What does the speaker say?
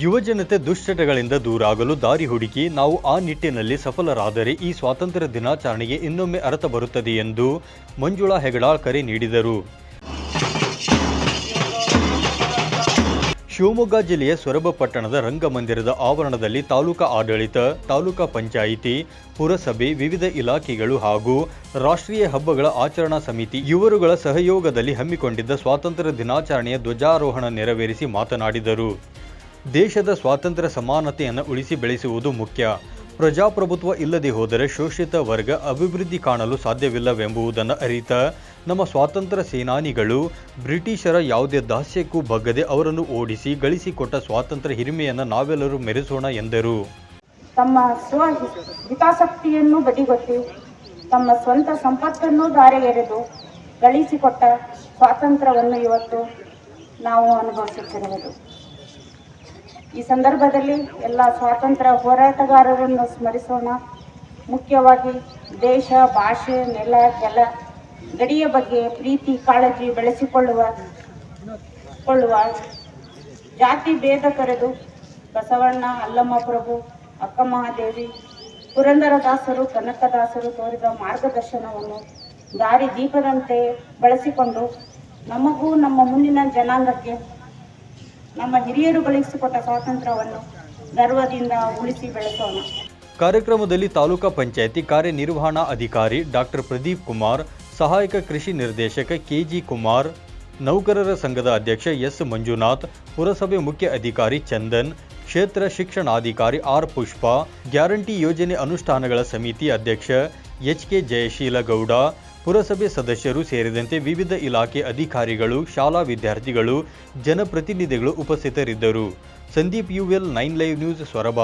ಯುವಜನತೆ ದುಶ್ಚಟಗಳಿಂದ ದೂರಾಗಲು ದಾರಿ ಹುಡುಕಿ ನಾವು ಆ ನಿಟ್ಟಿನಲ್ಲಿ ಸಫಲರಾದರೆ ಈ ಸ್ವಾತಂತ್ರ್ಯ ದಿನಾಚರಣೆಗೆ ಇನ್ನೊಮ್ಮೆ ಅರ್ಥ ಬರುತ್ತದೆ ಎಂದು ಮಂಜುಳಾ ಹೆಗಡಾಳ್ ಕರೆ ನೀಡಿದರು. ಶಿವಮೊಗ್ಗ ಜಿಲ್ಲೆಯ ಸೊರಬ ಪಟ್ಟಣದ ರಂಗಮಂದಿರದ ಆವರಣದಲ್ಲಿ ತಾಲೂಕಾ ಆಡಳಿತ, ತಾಲೂಕಾ ಪಂಚಾಯಿತಿ, ಪುರಸಭೆ, ವಿವಿಧ ಇಲಾಖೆಗಳು ಹಾಗೂ ರಾಷ್ಟ್ರೀಯ ಹಬ್ಬಗಳ ಆಚರಣಾ ಸಮಿತಿ ಇವರುಗಳ ಸಹಯೋಗದಲ್ಲಿ ಹಮ್ಮಿಕೊಂಡಿದ್ದ ಸ್ವಾತಂತ್ರ್ಯ ದಿನಾಚರಣೆಯ ಧ್ವಜಾರೋಹಣ ನೆರವೇರಿಸಿ ಮಾತನಾಡಿದರು. ದೇಶದ ಸ್ವಾತಂತ್ರ್ಯ ಸಮಾನತೆಯನ್ನು ಉಳಿಸಿ ಬೆಳೆಸುವುದು ಮುಖ್ಯ. ಪ್ರಜಾಪ್ರಭುತ್ವ ಇಲ್ಲದೆ ಹೋದರೆ ಶೋಷಿತ ವರ್ಗ ಅಭಿವೃದ್ಧಿ ಕಾಣಲು ಸಾಧ್ಯವಿಲ್ಲವೆಂಬುದನ್ನು ಅರಿತ ನಮ್ಮ ಸ್ವಾತಂತ್ರ್ಯ ಸೇನಾನಿಗಳು ಬ್ರಿಟಿಷರ ಯಾವುದೇ ದಾಸ್ಯಕ್ಕೂ ಬಗ್ಗದೆ ಅವರನ್ನು ಓಡಿಸಿ ಗಳಿಸಿಕೊಟ್ಟ ಸ್ವಾತಂತ್ರ್ಯ ಹಿರಿಮೆಯನ್ನು ನಾವೆಲ್ಲರೂ ಮೆರೆಸೋಣ ಎಂದರು. ತಮ್ಮ ಸ್ವ ಹಿತಾಸಕ್ತಿಯನ್ನು ಬದಿಗೊತ್ತಿ, ತಮ್ಮ ಸ್ವಂತ ಸಂಪತ್ತನ್ನು ಧಾರೆಗೆರೆದು ಗಳಿಸಿಕೊಟ್ಟ ಸ್ವಾತಂತ್ರ್ಯವನ್ನು ಇವತ್ತು ನಾವು ಅನುಭವಿಸುತ್ತಿರುವುದು. ಈ ಸಂದರ್ಭದಲ್ಲಿ ಎಲ್ಲ ಸ್ವಾತಂತ್ರ್ಯ ಹೋರಾಟಗಾರರನ್ನು ಸ್ಮರಿಸೋಣ. ಮುಖ್ಯವಾಗಿ ದೇಶ, ಭಾಷೆ, ನೆಲ, ಜಲ, ಗಡಿಯ ಬಗ್ಗೆ ಪ್ರೀತಿ, ಕಾಳಜಿ ಬೆಳೆಸಿಕೊಳ್ಳುವ, ಕೊಳ್ಳುವ ಜಾತಿ ಭೇದ ಕರೆದು ಬಸವಣ್ಣ, ಅಲ್ಲಮ್ಮ ಪ್ರಭು ಅಕ್ಕಮಹಾದೇವಿ ಪುರಂದರದಾಸರು, ಕನಕದಾಸರು ತೋರಿದ ಮಾರ್ಗದರ್ಶನವನ್ನು ದಾರಿ ದೀಪದಂತೆ ಬಳಸಿಕೊಂಡು ನಮಗೂ ನಮ್ಮ ಮುಂದಿನ ಜನಾಂಗಕ್ಕೆ ನಮ್ಮ ಹಿರಿಯರು ಗಳಿಸಿಕೊಟ್ಟ ಸ್ವಾತಂತ್ರ್ಯವನ್ನು ಗರ್ವದಿಂದ ಉಳಿಸಿ ಬೆಳೆಸೋಣ. ಕಾರ್ಯಕ್ರಮದಲ್ಲಿ ತಾಲೂಕಾ ಪಂಚಾಯಿತಿ ಕಾರ್ಯನಿರ್ವಹಣಾ ಅಧಿಕಾರಿ ಡಾಕ್ಟರ್ ಪ್ರದೀಪ್ ಕುಮಾರ್, ಸಹಾಯಕ ಕೃಷಿ ನಿರ್ದೇಶಕ ಕೆಜಿ ಕುಮಾರ್, ನೌಕರರ ಸಂಘದ ಅಧ್ಯಕ್ಷ ಎಸ್ ಮಂಜುನಾಥ್, ಪುರಸಭೆ ಮುಖ್ಯ ಅಧಿಕಾರಿ ಚಂದನ್, ಕ್ಷೇತ್ರ ಶಿಕ್ಷಣಾಧಿಕಾರಿ ಆರ್ ಪುಷ್ಪ, ಗ್ಯಾರಂಟಿ ಯೋಜನೆ ಅನುಷ್ಠಾನಗಳ ಸಮಿತಿ ಅಧ್ಯಕ್ಷ ಎಚ್ ಕೆ ಜಯಶೀಲ ಗೌಡ ಪುರಸಭೆ ಸದಸ್ಯರು ಸೇರಿದಂತೆ ವಿವಿಧ ಇಲಾಖೆ ಅಧಿಕಾರಿಗಳು, ಶಾಲಾ ವಿದ್ಯಾರ್ಥಿಗಳು, ಜನಪ್ರತಿನಿಧಿಗಳು ಉಪಸ್ಥಿತರಿದ್ದರು. ಸಂದೀಪ್ ಯುವೆಲ್ ನೈನ್ ಲೈವ್ ನ್ಯೂಸ್ ಸೊರಬ.